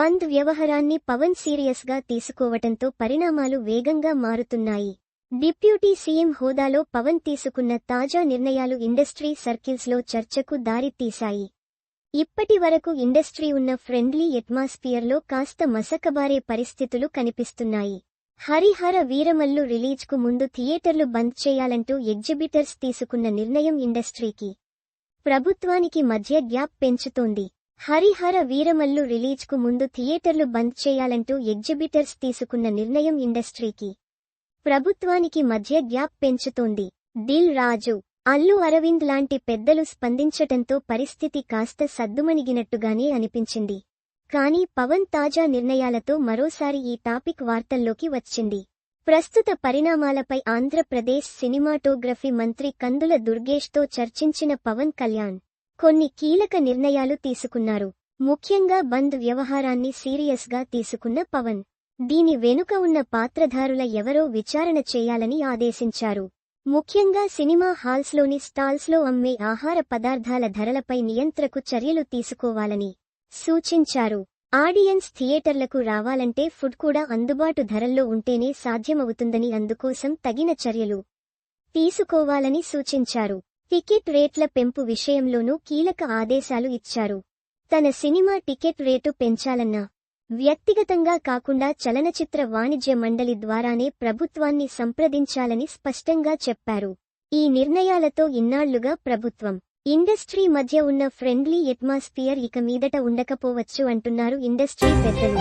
బంద్ వ్యవహారాన్ని పవన్ సీరియస్గా తీసుకోవటంతో పరిణామాలు వేగంగా మారుతున్నాయి. డిప్యూటీ సీఎం హోదాలో పవన్ తీసుకున్న తాజా నిర్ణయాలు ఇండస్ట్రీ సర్కిల్స్లో చర్చకు దారితీశాయి. ఇప్పటి వరకు ఇండస్ట్రీ ఉన్న ఫ్రెండ్లీ ఎట్మాస్ఫియర్లో కాస్త మసకబారే పరిస్థితులు కనిపిస్తున్నాయి. హరిహర వీరమల్లు రిలీజ్కు ముందు థియేటర్లు బంద్ చేయాలంటూ ఎగ్జిబిటర్స్ తీసుకున్న నిర్ణయం ఇండస్ట్రీకి. ప్రభుత్వానికి మధ్య గ్యాప్ పెంచుతోంది. హరిహర వీరమల్లు రిలీజ్కు ముందు థియేటర్లు బంద్ చేయాలంటూ ఎగ్జిబిటర్స్ తీసుకున్న నిర్ణయం ఇండస్ట్రీకి. ప్రభుత్వానికి మధ్య గ్యాప్ పెంచుతోంది. దిల్ రాజు అల్లు అరవింద్ లాంటి పెద్దలు స్పందించటంతో పరిస్థితి కాస్త సద్దుమణిగినట్టుగానే అనిపించింది. కానీ పవన్ తాజా నిర్ణయాలతో మరోసారి ఈ టాపిక్ వార్తల్లోకి వచ్చింది. ప్రస్తుత పరిణామాలపై ఆంధ్రప్రదేశ్ సినిమాటోగ్రఫీ మంత్రి కందుల దుర్గేష్తో చర్చించిన పవన్ కళ్యాణ్ కొన్ని కీలక నిర్ణయాలు తీసుకున్నారు. ముఖ్యంగా బంద్ వ్యవహారాన్ని సీరియస్గా తీసుకున్న పవన్ దీని వెనుక ఉన్న పాత్రధారుల ఎవరో విచారణ చేయాలని ఆదేశించారు. ముఖ్యంగా సినిమా హాల్స్లోని స్టాల్స్లో అమ్మే ఆహార పదార్థాల ధరలపై నియంత్రకు చర్యలు తీసుకోవాలని సూచించారు. ఆడియన్స్ థియేటర్లకు రావాలంటే ఫుడ్ కూడా అందుబాటు ధరల్లో ఉంటేనే సాధ్యమవుతుందని అందుకోసం తగిన చర్యలు తీసుకోవాలని సూచించారు. టికెట్ రేట్ల పెంపు విషయంలోనూ కీలక ఆదేశాలు ఇచ్చారు. తన సినిమా టికెట్ రేటు పెంచాలన్నా వ్యక్తిగతంగా కాకుండా చలనచిత్ర వాణిజ్య మండలి ద్వారానే ప్రభుత్వాన్ని సంప్రదించాలని స్పష్టంగా చెప్పారు. ఈ నిర్ణయాలతో ఇన్నాళ్ళుగా ప్రభుత్వం ఇండస్ట్రీ మధ్య ఉన్న ఫ్రెండ్లీ ఎట్మాస్ఫియర్ ఇక మీదట ఉండకపోవచ్చు అంటున్నారు ఇండస్ట్రీ పెద్దలు.